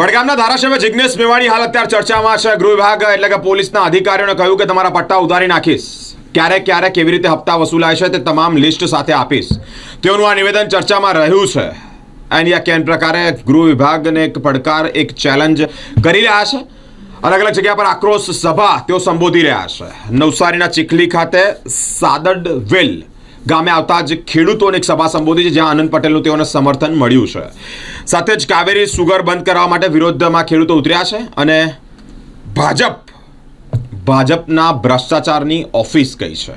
વડગામના ધારાસભ્ય જિજ્ઞેશ મેવાણી હાલ અત્યારે ચર્ચામાં છે. ગૃહ વિભાગ એટલે કે પોલીસના અધિકારીઓને કહ્યું કે તમારા પટ્ટા ઉતારી નાખીશ. ક્યારે ક્યારે કેવી રીતે હપ્તા વસૂલાય છે તે તમામ લિસ્ટ સાથે આપીશ. તેઓનું આ નિવેદન ચર્ચામાં રહ્યું છે. એની આ કેન પ્રકારે ગૃહ વિભાગને એક પડકાર, એક ચેલેન્જ કરી રહ્યા છે. અલગ અલગ જગ્યા પર આક્રોશ સભા તેઓ સંબોધી રહ્યા છે. નવસારીના ચીખલી ખાતે સાદડ વેલ ગામે આવતા જ ખેડૂતોને એક સભા સંબોધી છે, જ્યાં આનંદ પટેલનું તેઓને સમર્થન મળ્યું છે. સાથે જ કાવેરી સુગર બંધ કરવા માટે વિરોધમાં ખેડૂતો ઉતર્યા છે અને ભાજપ, ભાજપના ભ્રષ્ટાચારની ઓફિસ કઈ છે.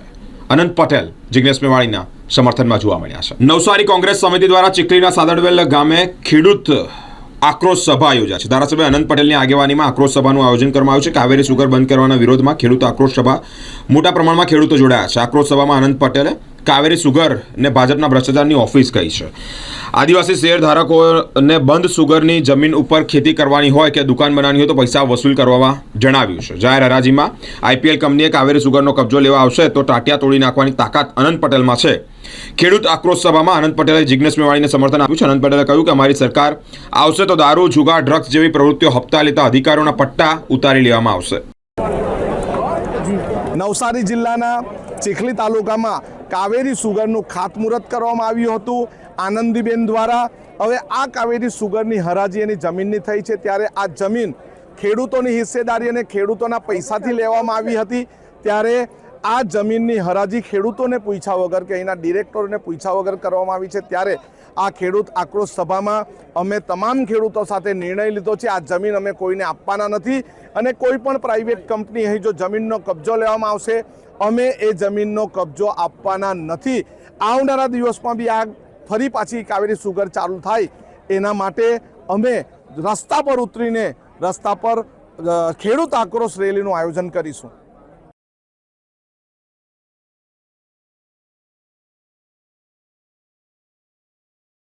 અનંત પટેલ, જિગ્નેશ મેવાણીના સમર્થનમાં જોવા મળ્યા છે. નવસારી કોંગ્રેસ સમિતિ દ્વારા ચીખલીના સાદડવેલ ગામે ખેડૂત આક્રોશ સભા યોજાય છે. ધારાસભ્ય અનંત પટેલની આગેવાનીમાં આક્રોશ સભાનું આયોજન કરવામાં આવ્યું છે. કાવેરી સુગર બંધ કરવાના વિરોધમાં ખેડૂત આક્રોશ સભા મોટા પ્રમાણમાં ખેડૂતો જોડાયા છે. આક્રોશ સભામાં અનંત પટેલે કાવેરી સુગર ને ભાજપના ભ્રષ્ટાચારની ઓફિસ કહી છે. આદિવાસી શેર ધારકોને બંધ સુગરની જમીન ઉપર ખેતી કરવાની હોય કે દુકાન બનાવવાની હોય તો પૈસા વસૂલ કરવામાં જણાવ્યું છે. જાહેર હરાજીમાં આઈપીએલ કંપનીએ કાવેરી સુગરનો કબજો લેવા આવશે તો ટાટિયા તોડી નાખવાની તાકાત અનંત પટેલમાં છે. ખેડૂત આક્રોશ સભામાં અનંત પટેલે જિજ્ઞેશ મેવાણીને સમર્થન આપ્યું છે. અનંત પટેલે કહ્યું કે અમારી સરકાર આવશે તો દારૂ, જુગાર, ડ્રગ્સ જેવી પ્રવૃત્તિઓ હપ્તા લેતા અધિકારીઓના પટ્ટા ઉતારી લેવામાં આવશે. નવસારી જિલ્લાના ચીખલી તાલુકામાં કાવેરી સુગરનું ખાતમુહૂર્ત કરવામાં આવ્યું હતું. આનંદીબેન દ્વારા હવે આ કાવેરી સુગરની હરાજી એની જમીનની થઈ છે. ત્યારે આ જમીન ખેડૂતોની હિસ્સેદારી અને ખેડૂતોના પૈસાથી લેવામાં આવી હતી. ત્યારે આ જમીનની હરાજી ખેડૂતોને પૂછ્યા વગર કે અહીંના ડિરેક્ટરોને પૂછ્યા વગર કરવામાં આવી છે, ત્યારે આ ખેડૂત આક્રોશ સભામાં અમે તમામ ખેડૂતો સાથે નિર્ણય લીધો છે, આ જમીન અમે કોઈને આપવાના નથી અને કોઈ પણ પ્રાઇવેટ કંપની અહીં જો જમીનનો કબજો લેવામાં આવશે, અમે એ જમીનનો કબજો આપવાના નથી. આવનારા દિવસમાં બી આ ફરી પાછી કાવેરી સુગર ચાલુ થાય, એના માટે અમે રસ્તા પર ઉતરીને રસ્તા પર ખેડૂત આક્રોશ રેલીનું આયોજન કરીશું.